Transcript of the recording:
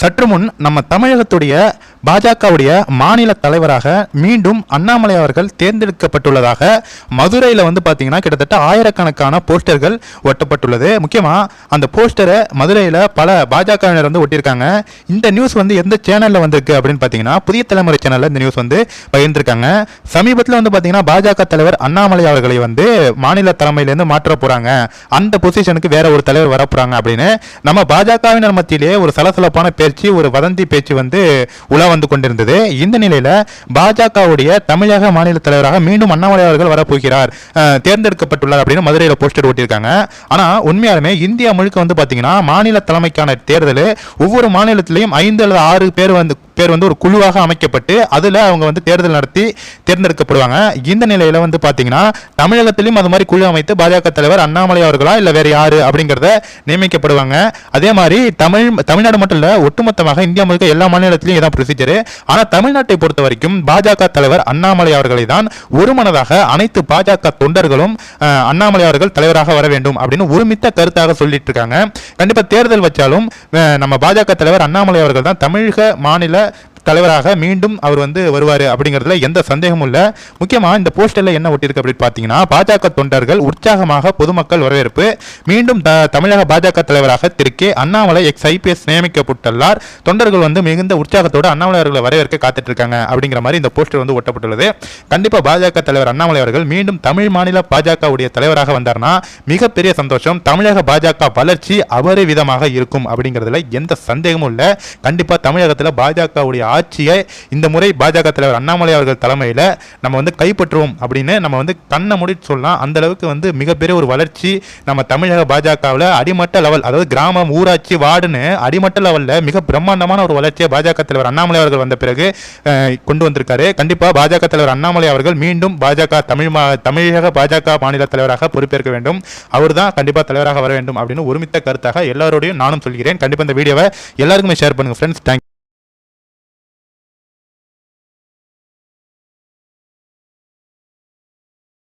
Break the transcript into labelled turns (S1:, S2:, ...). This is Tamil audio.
S1: சற்று முன் நம்ம தமிழகத்துடைய பாஜகவுடைய மாநில தலைவராக மீண்டும் அண்ணாமலை அவர்கள் தேர்ந்தெடுக்கப்பட்டுள்ளதாக மதுரையில் வந்து பார்த்தீங்கன்னா கிட்டத்தட்ட ஆயிரக்கணக்கான போஸ்டர்கள் ஒட்டப்பட்டுள்ளது. முக்கியமாக அந்த போஸ்டரை மதுரையில் பல பாஜகவினர் வந்து ஒட்டியிருக்காங்க. இந்த நியூஸ் வந்து எந்த சேனலில் வந்திருக்கு அப்படின்னு பார்த்தீங்கன்னா புதிய தலைமுறை சேனலில் இந்த நியூஸ் வந்து பகிர்ந்திருக்காங்க. சமீபத்தில் வந்து பார்த்தீங்கன்னா பாஜக தலைவர் அண்ணாமலை அவர்களை வந்து மாநில தலைமையிலேருந்து மாற்ற போகிறாங்க அந்த பொசிஷனுக்கு வேற ஒரு தலைவர் வர போகிறாங்க அப்படின்னு நம்ம பாஜகவினர் மத்தியிலே ஒரு சலசலப்பான பேர் பேச்சு ஒரு வதந்தி பேச்சு வந்து உலா வந்து கொண்டிருந்தது. இந்த நிலையில பாஜகவுடைய தமிழக மாநில தலைவராக மீண்டும் அண்ணாமலை அவர்கள் வரப்போகிறார். தேர்ந்தெடுக்கப்பட்டுள்ளார் அப்படின்னு மதுரையில் போஸ்டர் ஓட்டியிருக்காங்க ஆனா உண்மையாலுமே இந்தியா முழுக்க வந்து பார்த்தீங்கன்னா மாநில தலைமைக்கான தேர்தல் ஒவ்வொரு மாநிலத்திலையும் ஐந்து அல்லது ஆறு பேர் வந்து பேர் வந்து ஒரு குழுவாக அமைக்கப்பட்டு அதில் அவங்க வந்து தேர்தல் நடத்தி தேர்ந்தெடுக்கப்படுவாங்க. இந்த நிலையில் வந்து பார்த்தீங்கன்னா தமிழகத்திலும் அது மாதிரி குழு அமைத்து பாஜக தலைவர் அண்ணாமலை அவர்களா இல்லை வேறு யார் அப்படிங்கிறத நியமிக்கப்படுவாங்க. அதே மாதிரி தமிழ் தமிழ்நாடு மட்டும் இல்லை ஒட்டுமொத்தமாக இந்தியா முழுக்க எல்லா மாநிலத்திலும் இதான் ப்ரொசீஜர் ஆனால் தமிழ்நாட்டை பொறுத்த வரைக்கும் பாஜக தலைவர் அண்ணாமலை அவர்களை தான் ஒருமனதாக அனைத்து பாஜக தொண்டர்களும் அண்ணாமலை அவர்கள் தலைவராக வர வேண்டும் அப்படின்னு ஒருமித்த கருத்தாக சொல்லிட்டு இருக்காங்க. கண்டிப்பாக தேர்தல் வச்சாலும் நம்ம பாஜக தலைவர் அண்ணாமலை அவர்கள் தான் தமிழக மாநில தலைவராக மீண்டும் அவர் வந்து வருவார் அப்படிங்கிறதுல எந்த சந்தேகமும் இல்லை. முக்கியமாக இந்த போஸ்டரில் என்ன ஒட்டியிருக்கு அப்படின்னு பார்த்தீங்கன்னா பாஜக தொண்டர்கள் உற்சாகமாக பொதுமக்கள் வரவேற்பு. மீண்டும் த- தமிழக பாஜக தலைவராக திரு கே அண்ணாமலை எக்ஸ் ஐபிஎஸ் நியமிக்கப்பட்டுள்ளார். தொண்டர்கள் வந்து மிகுந்த உற்சாகத்தோடு அண்ணாமலை அவர்களை வரவேற்க காத்துட்டு இருக்காங்க அப்படிங்கிற மாதிரி இந்த போஸ்டர் வந்து ஒட்டப்பட்டுள்ளது. கண்டிப்பாக பாஜக தலைவர் அண்ணாமலை அவர்கள் மீண்டும் தமிழ் மாநில பாஜகவுடைய தலைவராக வந்தார்னா மிகப்பெரிய சந்தோஷம். தமிழக பாஜக வளர்ச்சி அபரிவிதமாக இருக்கும் அப்படிங்கிறதுல எந்த சந்தேகமும் இல்லை. கண்டிப்பாக தமிழகத்தில் பாஜகவுடைய ஆட்சியை இந்த முறை பாஜக தலைவர் அண்ணாமலை அவர்கள் தலைமையில் நம்ம வந்து கைப்பற்றுவோம் அப்படின்னு நம்ம வந்து கண்ணை முடிச்சு சொல்லலாம். அந்த அளவுக்கு வந்து மிகப்பெரிய ஒரு வளர்ச்சி நம்ம தமிழக பாஜகவில் அடிமட்ட லெவல் அதாவது கிராமம் ஊராட்சி வார்டுன்னு அடிமட்ட லெவலில் மிக பிரம்மாண்டமான ஒரு வளர்ச்சியை பாஜக தலைவர் அண்ணாமலை அவர்கள் வந்த பிறகு கொண்டு வந்திருக்காரு. கண்டிப்பாக பாஜக தலைவர் அண்ணாமலை அவர்கள் மீண்டும் பாஜக தமிழ் மா தமிழக பாஜக மாநில தலைவராக பொறுப்பேற்க வேண்டும். அவர் தான் கண்டிப்பாக தலைவராக வர வேண்டும் அப்படின்னு ஒருமித்த கருத்தாக எல்லாரோடையும் நானும் சொல்கிறேன். கண்டிப்பாக இந்த வீடியோவை எல்லாருக்குமே ஷேர் பண்ணுங்கள் ஃப்ரெண்ட்ஸ் தேங்க்